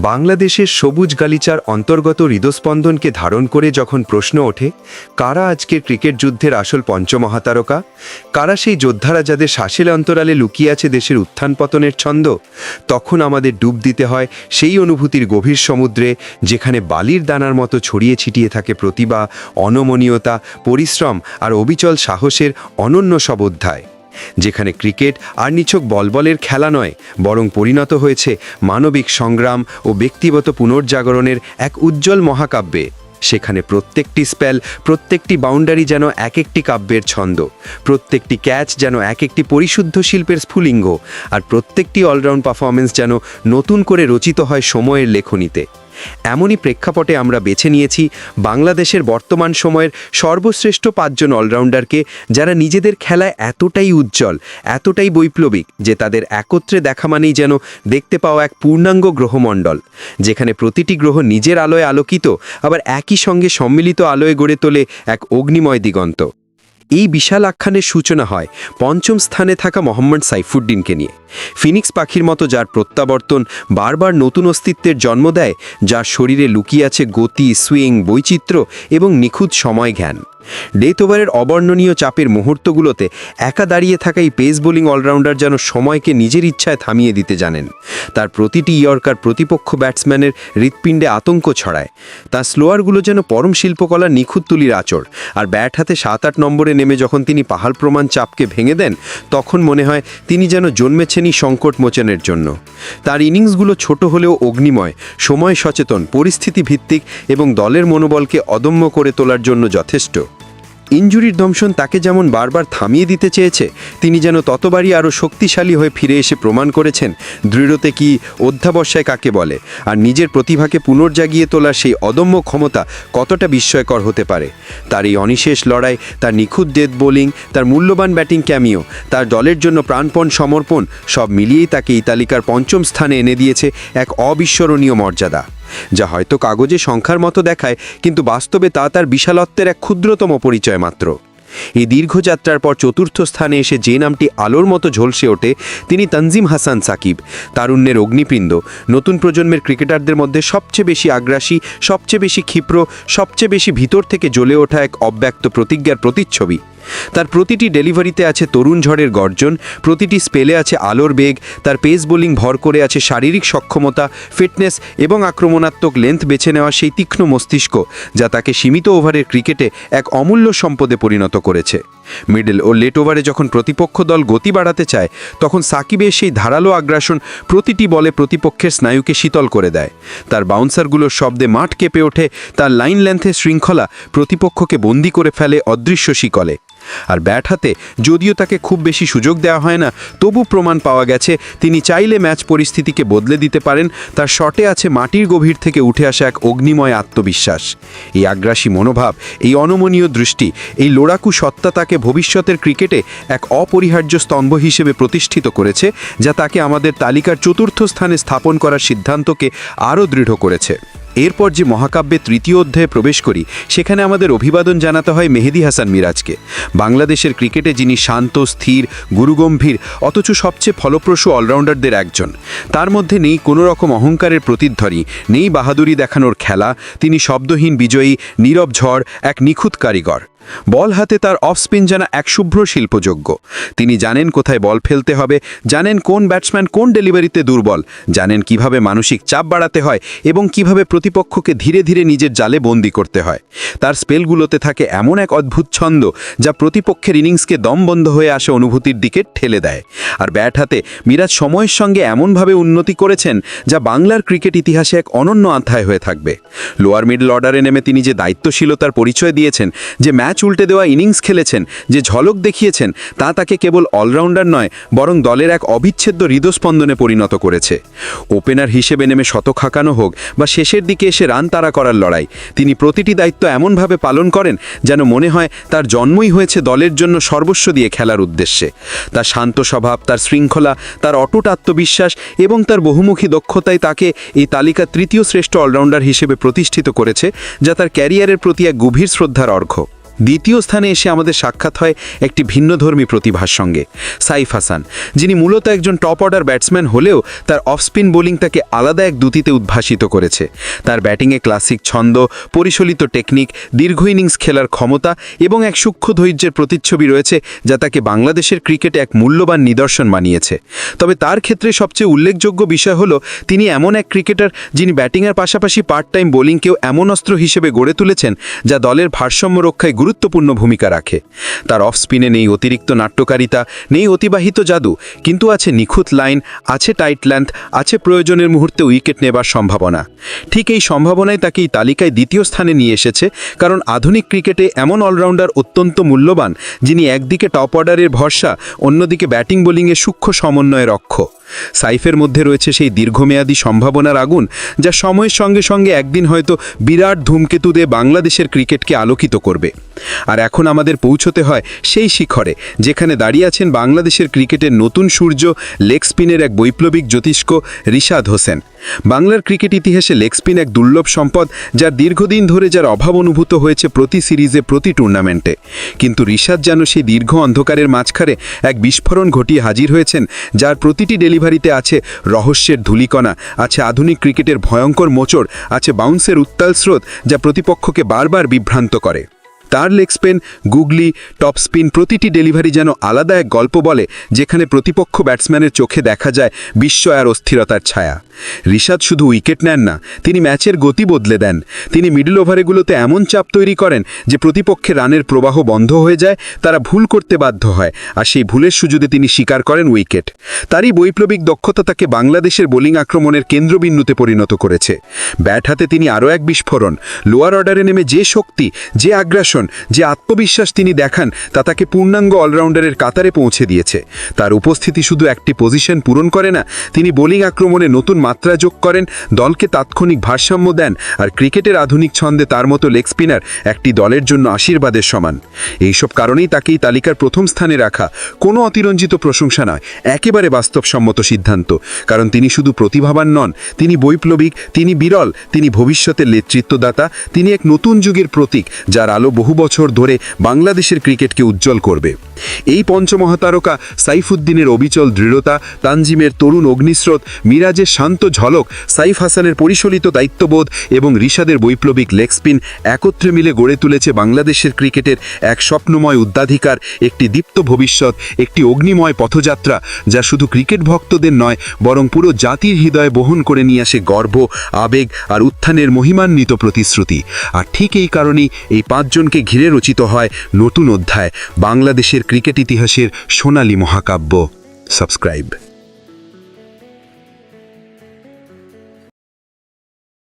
বাংলাদেশের সবুজ গালিচার অন্তর্গত হৃদস্পন্দনকে ধারণ করে যখন প্রশ্ন ওঠে, কারা আজকের ক্রিকেট যুদ্ধের আসল পঞ্চমহাতারকা? কারা সেই যোদ্ধারা যাদের শ্বাসের অন্তরালে লুকিয়ে আছে দেশের উত্থান পতনের ছন্দ? তখন আমাদের ডুব দিতে হয় সেই অনুভূতির গভীর সমুদ্রে যেখানে বালির দানার মতো ছড়িয়ে ছিটিয়ে থাকে প্রতিভা, অনমনীয়তা, পরিশ্রম আর অবিচল সাহসের অনন্য সব অধ্যায়। যেখানে ক্রিকেট আর নিছক বলবলের খেলা নয়, বরং পরিণত হয়েছে মানবিক সংগ্রাম ও ব্যক্তিগত পুনর্জাগরণের এক উজ্জ্বল মহাকাব্যে। সেখানে প্রত্যেকটি স্পেল, প্রত্যেকটি বাউন্ডারি যেন এক একটি কাব্যের ছন্দ, প্রত্যেকটি ক্যাচ যেন এক একটি পরিশুদ্ধ শিল্পের স্ফুলিঙ্গ, আর প্রত্যেকটি অলরাউন্ড পারফরমেন্স যেন নতুন করে রচিত হয় সময়ের লেখনীতে। এমনই প্রেক্ষাপটে আমরা বেছে নিয়েছি বাংলাদেশের বর্তমান সময়ের সর্বশ্রেষ্ঠ পাঁচজন অলরাউন্ডারকে যারা নিজেদের খেলায় এতটাই উজ্জ্বল, এতটাই বৈপ্লবিক যে তাদের একত্রে দেখা মানেই যেন দেখতে পাওয়া এক পূর্ণাঙ্গ গ্রহমণ্ডল, যেখানে প্রতিটি গ্রহ নিজের আলোয় আলোকিত, আবার একই সঙ্গে সম্মিলিত আলোয় গড়ে তোলে এক অগ্নিময় দিগন্ত। এই বিশাল আখ্যানের সূচনা হয় পঞ্চম স্থানে থাকা মোহাম্মদ সাইফুদ্দিনকে নিয়ে। ফিনিক্স পাখির মতো যার প্রত্যাবর্তন বারবার নতুন অস্তিত্বের জন্ম দেয়, যার শরীরে লুকিয়ে আছে গতি, সুইং, বৈচিত্র্য এবং নিখুঁত সময় জ্ঞান। ডেথ ওভারের অবর্ণনীয় চাপের মুহূর্তগুলোতে একা দাঁড়িয়ে থাকা এই পেস বোলিং অলরাউন্ডার যেন সময়কে নিজের ইচ্ছায় থামিয়ে দিতে জানেন। তার প্রতিটি ইয়র্কার প্রতিপক্ষ ব্যাটসম্যানের হৃৎপিণ্ডে আতঙ্ক ছড়ায়। তার স্লোয়ারগুলো যেন পরম শিল্পকলার নিখুঁত তুলির আচর আর ব্যাট হাতে সাত আট নম্বরে নেমে যখন তিনি পাহাড় প্রমাণ চাপকে ভেঙে দেন, তখন মনে হয় তিনি যেন জন্মেছেনই সংকট মোচনের জন্য। তার ইনিংসগুলো ছোট হলেও অগ্নিময়, সময় সচেতন, পরিস্থিতি ভিত্তিক এবং দলের মনোবলকে অদম্য করে তোলার জন্য যথেষ্ট। ইঞ্জুরির দংশন তাকে যেমন বারবার থামিয়ে দিতে চেয়েছে, তিনি যেন ততবারই আরও শক্তিশালী হয়ে ফিরে এসে প্রমাণ করেছেন, দৃঢ়তে কি অধ্যাবসায় কাকে বলে, আর নিজের প্রতিভাকে পুনর্জাগিয়ে তোলার সেই অদম্য ক্ষমতা কতটা বিস্ময়কর হতে পারে। তার এই অনিশেষ লড়াই, তার নিখুঁত ডেথ বোলিং, তার মূল্যবান ব্যাটিং ক্যামিও, তার দলের জন্য প্রাণপণ সমর্পণ, সব মিলিয়েই তাকে এই তালিকার পঞ্চম স্থানে এনে দিয়েছে এক অবিস্মরণীয় মর্যাদা। যা হয়তো কাগজে সংখ্যার মতো দেখায়, কিন্তু বাস্তবে তা তার বিশালত্বের এক ক্ষুদ্রতম পরিচয় মাত্র। এই দীর্ঘযাত্রার পর চতুর্থ স্থানে এসে যে নামটি আলোর মতো ঝলসে ওঠে, তিনি তনজিম হাসান সাকিব, তারুণ্যের অগ্নিপিণ্ড, নতুন প্রজন্মের ক্রিকেটারদের মধ্যে সবচেয়ে বেশি আগ্রাসী, সবচেয়ে বেশি ক্ষিপ্র, সবচেয়ে বেশি ভিতর থেকে জ্বলে ওঠা এক অব্যক্ত প্রতিজ্ঞার প্রতিচ্ছবি। তার প্রতিটি ডেলিভারিতে আছে তরুণ ঝড়ের গর্জন, প্রতিটি স্পেলে আছে আলোর বেগ, তার পেস বোলিং ভর করে আছে শারীরিক সক্ষমতা, ফিটনেস এবং আক্রমণাত্মক লেন্থ বেছে নেওয়া সেই তীক্ষ্ণ মস্তিষ্ক, যা তাকে সীমিত ওভারের ক্রিকেটে এক অমূল্য সম্পদে পরিণত করেছে। মিডল ও লেট ওভারে যখন প্রতিপক্ষ দল গতি বাড়াতে চায়, তখন সাকিবের সেই ধারালো আগ্রাসন প্রতিটি বলে প্রতিপক্ষের স্নায়ুকে শীতল করে দেয়। তার বাউন্সারগুলোর শব্দে মাঠ কেঁপে ওঠে, তার লাইন লেন্থের শৃঙ্খলা প্রতিপক্ষকে বন্দি করে ফেলে অদৃশ্য শিকলে। আর ব্যাট হাতে যদিও তাকে খুব বেশি সুযোগ দেওয়া হয় না, তবু প্রমাণ পাওয়া গেছে, তিনি চাইলে ম্যাচ পরিস্থিতিকে বদলে দিতে পারেন, তার শটে আছে মাটির গভীর থেকে উঠে আসা এক অগ্নিময় আত্মবিশ্বাস। এই আগ্রাসী মনোভাব, এই অনমনীয় দৃষ্টি, এই লোড়াকু সত্তা তাকে ভবিষ্যতের ক্রিকেটে এক অপরিহার্য স্তম্ভ হিসেবে প্রতিষ্ঠিত করেছে, যা তাকে আমাদের তালিকার চতুর্থ স্থানে স্থাপন করার সিদ্ধান্তকে আরও দৃঢ় করেছে। এরপর যে মহাকাব্যে তৃতীয় অধ্যায়ে প্রবেশ করি, সেখানে আমাদের অভিবাদন জানাতে হয় মেহেদি হাসান মিরাজকে। বাংলাদেশের ক্রিকেটে যিনি শান্ত, স্থির, গুরুগম্ভীর, অথচ সবচেয়ে ফলপ্রসূ অলরাউন্ডারদের একজন। তার মধ্যে নেই কোনো রকম অহংকারের প্রতিধ্বনি, নেই বাহাদুরি দেখানোর খেলা, তিনি শব্দহীন বিজয়ী, নীরব ঝড়, এক নিখুঁত কারিগর। বল হাতে তার অফ স্পিন জানা এক শুভ্র শিল্পযোগ্য। তিনি জানেন কোথায় বল ফেলতে হবে, জানেন কোন ব্যাটসম্যান কোন ডেলিভারিতে দুর্বল, জানেন কীভাবে মানসিক চাপ বাড়াতে হয় এবং কীভাবে প্রতিপক্ষকে ধীরে ধীরে নিজের জালে বন্দি করতে হয়। তার স্পেলগুলোতে থাকে এমন এক অদ্ভুত ছন্দ যা প্রতিপক্ষের ইনিংসকে দমবন্ধ হয়ে আসা অনুভূতির দিকে ঠেলে দেয়। আর ব্যাট হাতে মিরাজ সময়ের সঙ্গে এমনভাবে উন্নতি করেছেন যা বাংলার ক্রিকেট ইতিহাসে এক অনন্য অধ্যায় হয়ে থাকবে। লোয়ার মিডল অর্ডারে নেমে তিনি যে দায়িত্বশীলতার পরিচয় দিয়েছেন, যে ম্যাচ উল্টে দেওয়া ইনিংস খেলেছেন, যে ঝলক দেখিয়েছেন, তা তাকে কেবল অলরাউন্ডার নয়, বরং দলের এক অবিচ্ছেদ্য হৃদস্পন্দনে পরিণত করেছে। ওপেনার হিসেবে নেমে শতক হাঁকানো হোক বা শেষের দিকে এসে রান তাড়া করার লড়াই, তিনি প্রতিটি দায়িত্ব এমনভাবে পালন করেন যেন মনে হয় তার জন্মই হয়েছে দলের জন্য সর্বস্ব দিয়ে খেলার উদ্দেশ্যে। তার শান্ত স্বভাব, তার শৃঙ্খলা, তার অটুট আত্মবিশ্বাস এবং তার বহুমুখী দক্ষতাই তাকে এই তালিকা তৃতীয় শ্রেষ্ঠ অলরাউন্ডার হিসেবে প্রতিষ্ঠিত করেছে, যা তার ক্যারিয়ারের প্রতি এক গভীর শ্রদ্ধার অর্ঘ্য। দ্বিতীয় স্থানে এসে আমাদের সাক্ষাৎ হয় একটি ভিন্নধর্মী প্রতিভার সঙ্গে, সাইফ হাসান, যিনি মূলত একজন টপ অর্ডার ব্যাটসম্যান হলেও তার অফ স্পিন বোলিং তাকে আলাদা এক দুতিতে উদ্ভাসিত করেছে। তার ব্যাটিংয়ে ক্লাসিক ছন্দ পরিশোলিত টেকনিক, দীর্ঘ ইনিংস খেলার ক্ষমতা এবং এক সূক্ষ্ম ধৈর্যের প্রতিচ্ছবি রয়েছে যা তাকে বাংলাদেশের ক্রিকেটে এক মূল্যবান নিদর্শন বানিয়েছে। তবে তার ক্ষেত্রে সবচেয়ে উল্লেখযোগ্য বিষয় হলো, তিনি এমন এক ক্রিকেটার যিনি ব্যাটিংয়ের পাশাপাশি পার্ট টাইম বোলিংকেও এমন অস্ত্র হিসেবে গড়ে তুলেছেন যা দলের ভারসাম্য রক্ষায় গুরুত্বপূর্ণ ভূমিকা রাখে। তার অফ স্পিনে নেই অতিরিক্ত নাট্যকারিতা, নেই অতিবাহিত জাদু, কিন্তু আছে নিখুঁত লাইন, আছে টাইট ল্যান্থ আছে প্রয়োজনের মুহূর্তে উইকেট নেবার সম্ভাবনা। ঠিক এই সম্ভাবনায় তাকে এই তালিকায় দ্বিতীয় স্থানে নিয়ে এসেছে, কারণ আধুনিক ক্রিকেটে এমন অলরাউন্ডার অত্যন্ত মূল্যবান, যিনি একদিকে টপ অর্ডারের ভরসা, অন্যদিকে ব্যাটিং বোলিংয়ে সূক্ষ্ম সমন্বয়ের অক্ষ। সাইফের মধ্যে রয়েছে সেই দীর্ঘমেয়াদী সম্ভাবনার আগুন, যা সময়ের সঙ্গে সঙ্গে একদিন হয়তো বিরাট ধূমকেতু দিয়ে বাংলাদেশের ক্রিকেটকে আলোকিত করবে। আর এখন আমাদের পৌঁছতে হয় সেই শিখরে, যেখানে দাঁড়িয়ে আছেন বাংলাদেশের ক্রিকেটের নতুন সূর্য লেগ স্পিনের এক বৈপ্লবিক জ্যোতিষ্ক রিশাদ হোসেন। বাংলার ক্রিকেট ইতিহাসে লেগ স্পিন এক দুর্লভ সম্পদ, যার দীর্ঘদিন ধরে যার অভাব অনুভূত হয়েছে প্রতি সিরিজে, প্রতি টুর্নামেন্টে। কিন্তু রিশাদ যেন সেই দীর্ঘ অন্ধকারের মাঝখানে এক বিস্ফোরণ ঘটিয়ে হাজির হয়েছেন, যার প্রতিটি ডেলিভারিতে আছে রহস্যের ধুলিকণা, আছে আধুনিক ক্রিকেটের ভয়ঙ্কর মোচড়, আছে বাউন্সের উত্তাল স্রোত যা প্রতিপক্ষকে বারবার বিভ্রান্ত করে। তার leg spin, googly, top spin প্রতিটি ডেলিভারি যেন আলাদা এক গল্প বলে, যেখানে প্রতিপক্ষ ব্যাটসম্যানের চোখে দেখা যায় বিস্ময় আর অস্থিরতার ছায়া। রিশাদ শুধু উইকেট নেন না, তিনি ম্যাচের গতি বদলে দেন। তিনি মিডল ওভারেগুলোতে এমন চাপ তৈরি করেন যে প্রতিপক্ষে রানের প্রবাহ বন্ধ হয়ে যায়, তারা ভুল করতে বাধ্য হয়, আর সেই ভুলের সুযোগে তিনি স্বীকার করেন উইকেট। তারই বৈপ্লবিক দক্ষতা তাকে বাংলাদেশের বোলিং আক্রমণের কেন্দ্রবিন্দুতে পরিণত করেছে। ব্যাট হাতে তিনি আরও এক বিস্ফোরণ, লোয়ার অর্ডারে নেমে যে শক্তি, যে আগ্রাসন, যে আত্মবিশ্বাস তিনি দেখান, তা তাকে পূর্ণাঙ্গ অলরাউন্ডারের কাতারে পৌঁছে দিয়েছে। তার উপস্থিতি শুধু একটি পজিশন পূরণ করে না, তিনি বোলিং আক্রমণে নতুন মাত্রা যোগ করেন, দলকে তাৎক্ষণিক ভারসাম্য দেন আর ক্রিকেটের আধুনিক ছন্দে তার মতো লেগ স্পিনার একটি দলের জন্য আশীর্বাদের সমান। এইসব কারণেই তাকে এই তালিকার প্রথম স্থানে রাখা কোনো অতিরঞ্জিত প্রশংসা নয়, একেবারে বাস্তবসম্মত সিদ্ধান্ত। কারণ তিনি শুধু প্রতিভাবান নন, তিনি বৈপ্লবিক, তিনি বিরল, তিনি ভবিষ্যতের নেতৃত্বদাতা, তিনি এক নতুন যুগের প্রতীক, যার আলো বহু বছর ধরে বাংলাদেশের ক্রিকেটকে উজ্জ্বল করবে। এই পঞ্চমহাতারকা সাইফুদ্দিনের অবিচল দৃঢ়তা, তানজিমের তরুণ অগ্নিস্রোত, মিরাজের শান্ত ঝলক, সাইফ হাসানের পরিশোলিত দায়িত্ববোধ এবং রিশাদের বৈপ্লবিক লেগ স্পিন একত্রে মিলে গড়ে তুলেছে বাংলাদেশের ক্রিকেটের এক স্বপ্নময় উদ্দাধিকার একটি দীপ্ত ভবিষ্যৎ, একটি অগ্নিময় পথযাত্রা, যা শুধু ক্রিকেট ভক্তদের নয়, বরং পুরো জাতির হৃদয়ে বহন করে নিয়ে আসে গর্ব, আবেগ আর উত্থানের মহিমান্বিত প্রতিশ্রুতি। আর ঠিক এই কারণেই এই পাঁচজনকে ঘিরে রচিত হয় নতুন অধ্যায়, বাংলাদেশের ক্রিকেট ইতিহাসের সোনালী মহাকাব্য। সাবস্ক্রাইব।